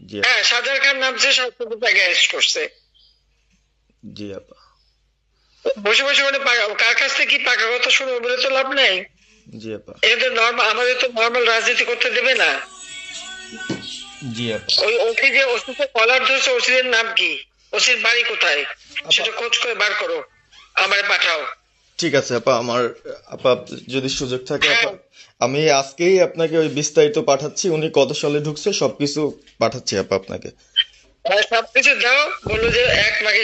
হ্যাঁ সাজার খান নামছে সরকার তাকে অ্যারেস্ট করছে। জি আপা। বসে বসে মানে কার কাছ থেকে কি পাকা কথা শুনব বলে তো লাভ নেই? জি আপা। এটা নর্মাল আমাদের তো নর্মাল রাজনীতি করতে দেবে না। জি আপা। ওই ওসি যে ওসিতে কলার ধরছে ওসিদের নাম কি? ওসির বাড়ি কোথায়? সেটা খোঁজ করে বার করো। আমারে পাঠাও। ঠিক আছে আপা আমার আপা যদি সুযোগ থাকে আপা আমি আজকেই আপনাকে ওই বিস্তারিত পাঠাচ্ছি উনি কত সালে ঢুকছে সবকিছু পাঠাচ্ছি আপা আপনাকে। আর সবকিছু দাও বলো যে এক মাকে